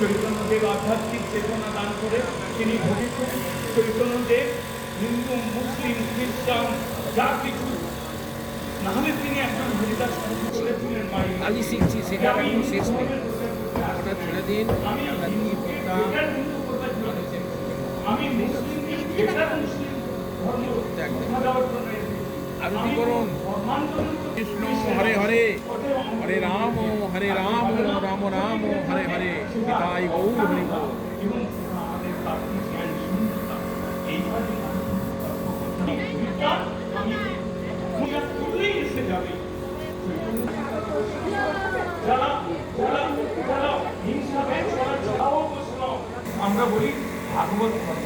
চৈতন্যদেব আধ্যাত্মিক চেতনা দান করে তিনি ভেবেছেন চৈতন্যদেব হিন্দু মুসলিম খ্রিস্টান যা কিছু নাহলে তিনি একজন হরিদাস শুরু করেছিলেন আজই শিখছি সেটা কোনো শেষ নেই ওটা ছেড়ে দিন। আমরা কি করতাম আমি মুসলিম। আরতি করুন। কৃষ্ণ হরে হরে। হরে রাম হরে রাম রাম রাম, হরে হরে। পিতাই গৌর হরি আমরা বলি ভাগবত ধর্ম।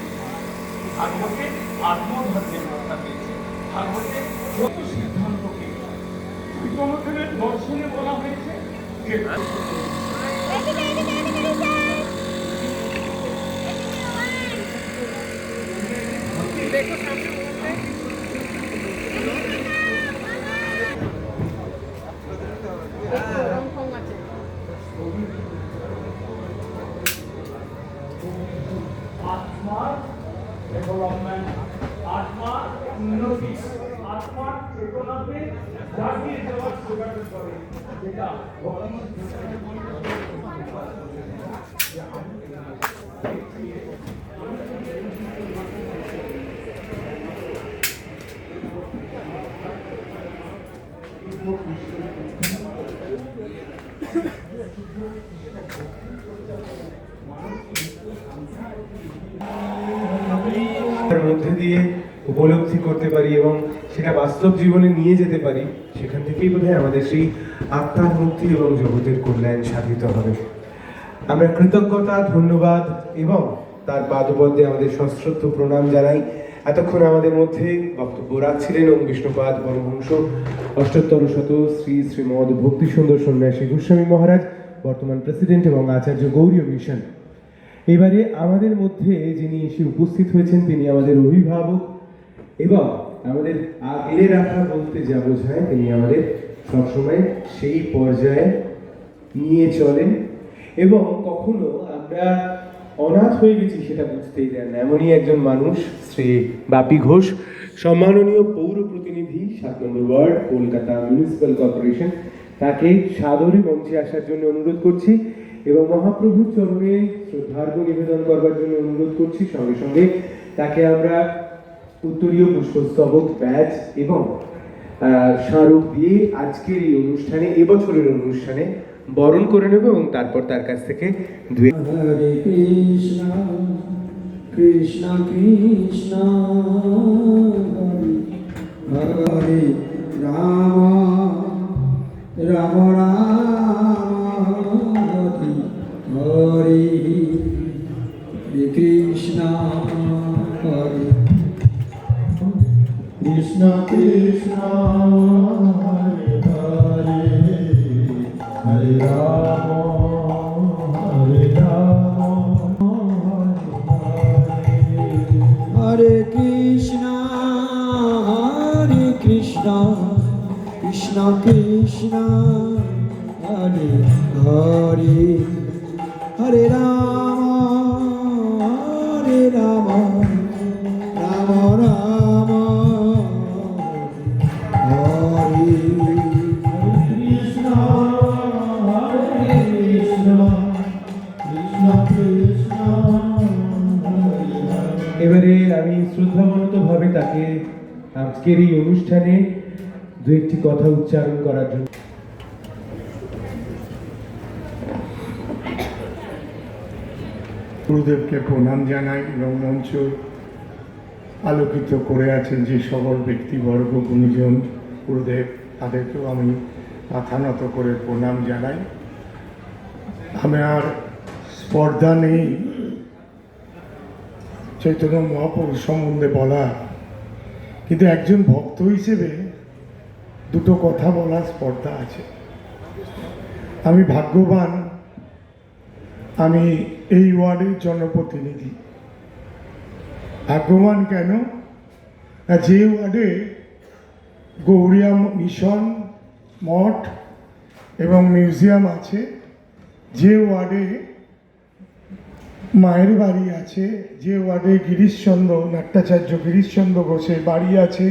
ভাগবতে আত্মধর্মের কথা পেয়েছে। ভাগবতে সিদ্ধান্তকে দর্শনে বলা হয়েছে देखो सामने आत्मा डेवलपमेंट आत्मा उन्नति আত্মার উন্নতি আত্মার চেতনাকে জাগিয়ে দেওয়ার চেষ্টা করে যেটা ভগবান তার মধ্যে দিয়ে উপলব্ধি করতে পারি এবং সেটা বাস্তব জীবনে নিয়ে যেতে পারি, সেখান থেকেই বোধহয় আমাদের সেই আত্মার মুক্তি এবং জগতের কল্যাণ সাধিত হবে। আমরা কৃতজ্ঞতা, ধন্যবাদ এবং তার পাদপদ্মে আমাদের সশ্রদ্ধ প্রণাম জানাই। এতক্ষণ আমাদের মধ্যে বক্তব্য রাখছিলেন ওম বিষ্ণুপাদ পরমহংস, অষ্টোত্তর শত শ্রী শ্রীমদ ভক্তি সুন্দর সন্ন্যাসী গোস্বামী মহারাজ, বর্তমান প্রেসিডেন্ট এবং আচার্য গৌরীয় মিশন। এবারে আমাদের মধ্যে যিনি এসে উপস্থিত হয়েছেন, তিনি আমাদের অভিভাবক এবং আমাদের আগলে রাখা বলতে যা বোঝায়, তিনি আমাদের সবসময় সেই পর্যায়ে নিয়ে চলেন। এবং কখনো আমরা অনাথ হয়ে গেছি সেটা বুঝতেই দেন এমনই একজন মানুষ, শ্রী বাপি ঘোষ, সম্মাননীয় পৌর প্রতিনিধি, সাত নম্বর ওয়ার্ড, কলকাতা মিউনিসিপ্যাল কর্পোরেশন। তাকে সাদরে মঞ্চে আসার জন্য অনুরোধ করছি এবং মহাপ্রভুর চরণে শ্রদ্ধার্ঘ্য নিবেদন করবার জন্য অনুরোধ করছি। সঙ্গে সঙ্গে তাকে আমরা উত্তরীয় পুষ্পস্তবক ব্যাচ এবং স্মারক দিয়ে আজকের এই অনুষ্ঠানে, এবছরের অনুষ্ঠানে বরণ করে নেব এবং তারপর তার কাছ থেকে হরে কৃষ্ণ কৃষ্ণ রাম রাম রাম হরে হরে হরে রাম হরে রাম হরে কৃষ্ণ হরে কৃষ্ণ কৃষ্ণ কৃষ্ণ, হরে হরে। হরে রাম এবারে আমি শ্রদ্ধামনত ভাবে তাকে আজকের এই অনুষ্ঠানে দু একটি কথা উচ্চারণ করার জন্য গুরুদেবকে প্রণাম জানাই এবং মঞ্চ আলোকিত করে আছেন যে সকল ব্যক্তিবর্গ, গুণীজন, গুরুদেব, তাদেরকেও আমি মাথা নত করে প্রণাম জানাই। আমি আর স্পর্ধা নেই চৈতন্য মহাপুরুষ সম্বন্ধে বলা। কিন্তু একজন ভক্ত হিসেবে দুটো কথা বলার স্পর্ধা আছে। আমি ভাগ্যবান, আমি এই ওয়ার্ডের জনপ্রতিনিধি। ভাগ্যবান কেন? না যে ওয়ার্ডে গৌরিয়া মিশন মঠ এবং মিউজিয়াম আছে, যে ওয়ার্ডে মায়ের বাড়ি আছে, যে ওয়ার্ডে গিরিশচন্দ্র নাট্যাচার্য গিরিশচন্দ্র ঘোষের বাড়ি আছে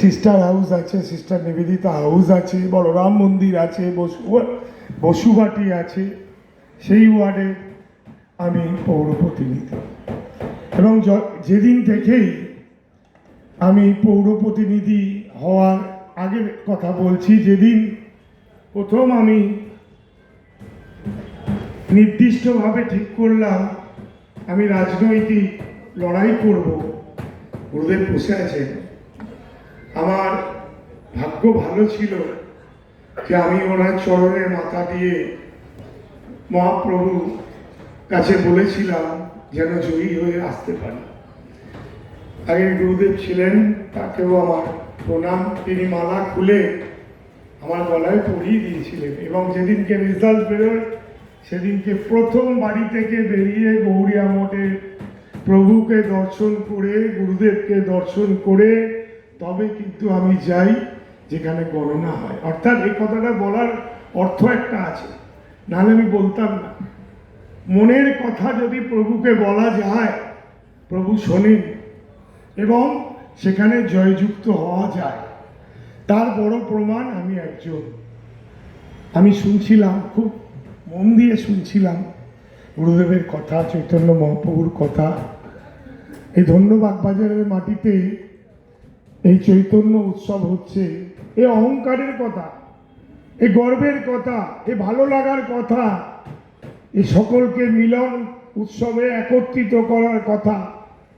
সিস্টার হাউস আছে সিস্টার নিবেদিতা হাউস আছে, বলরাম মন্দির আছে, বসু বসুবাটি আছে, সেই ওয়ার্ডে আমি পৌর প্রতিনিধি। এবং যেদিন থেকেই আমি পৌর প্রতিনিধি হওয়ার আগের কথা বলছি, যেদিন প্রথম আমি নির্দিষ্টভাবে ঠিক করলাম, আমি রাজনৈতিক লড়াই করব। গুরুদেব বসে আছেন। আমার ভাগ্য ভালো ছিল যে আমি ওনার চরণের মাথা দিয়ে মহাপ্রভু কাছে বলেছিলাম যেন জয়ী হয়ে আসতে পারি। আগে গুরুদেব ছিলেন, তাকেও আমার প্রণাম। তিনি মালা খুলে আমার গলায় পরিয়ে দিয়েছিলেন এবং যেদিনকে রেজাল্ট বেরোয় সেদিনকে প্রথম বাড়ি থেকে বেরিয়ে গৌরিয়া মঠে প্রভুকে দর্শন করে, গুরুদেবকে দর্শন করে, তবে কিন্তু আমি যাই যেখানে গণনা হয়। অর্থাৎ এই কথাটা বলার অর্থ একটা আছে। নাহলে আমি বলতাম না। মনের কথা যদি প্রভুকে বলা যায়, প্রভু শোনেন এবং সেখানে জয়যুক্ত হওয়া যায়। তার বড় প্রমাণ আমি একজন। আমি শুনছিলাম খুব মন দিয়ে শুনছিলাম গুরুদেবের কথা, চৈতন্য মহাপ্রভুর কথা। এই ধন্যবাদ বাজারের মাটিতে এই চৈতন্য উৎসব হচ্ছে। এ অহংকারের কথা, এ গর্বের কথা, এ ভালো লাগার কথা, এ সকলকে মিলন উৎসবে একত্রিত করার কথা।